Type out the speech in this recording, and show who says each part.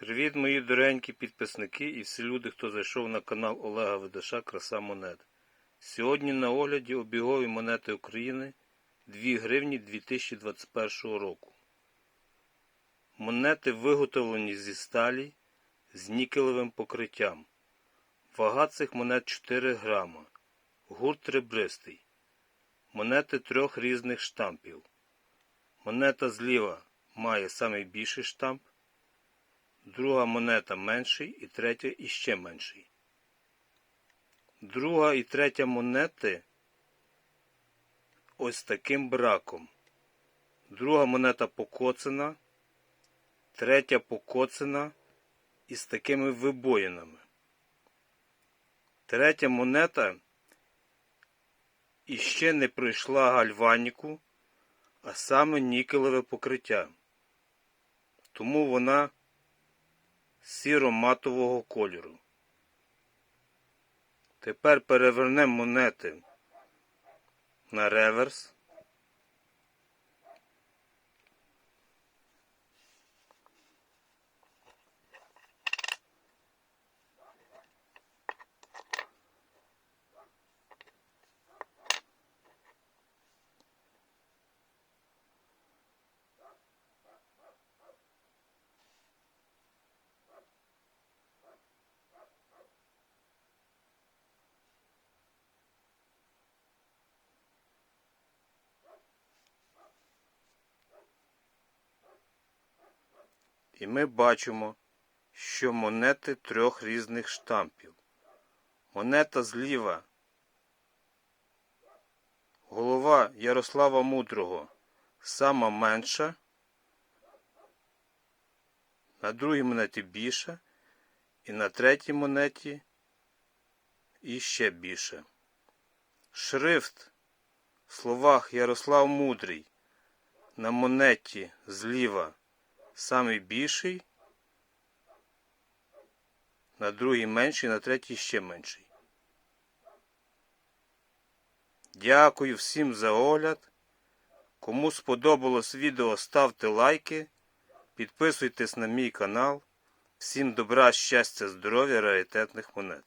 Speaker 1: Привіт, мої доренькі підписники і всі люди, хто зайшов на канал Олега Видаша Краса Монет. Сьогодні на огляді обігові монети України 2 гривні 2021 року. Монети виготовлені зі сталі з нікелевим покриттям. Вага цих монет 4 грама. Гурт ребристий. Монети трьох різних штампів. Монета зліва має найбільший штамп. Друга монета менший і третя іще менший. Друга і третя монети ось таким браком. Друга монета покоцана, третя покоцана із такими вибоїнами. Третя монета іще не пройшла гальваніку, а саме нікелеве покриття. Тому вона сіро-матового кольору. Тепер перевернемо монети на реверс. І ми бачимо, що монети трьох різних штампів. Монета зліва. Голова Ярослава Мудрого сама менша. На другій монеті більша. І на третій монеті іще більше. Шрифт в словах Ярослав Мудрий на монеті зліва самий більший, на другий менший, на третій ще менший. Дякую всім за огляд. Кому сподобалось відео, ставте лайки, підписуйтесь на мій канал. Всім добра, щастя, здоров'я, раритетних монет.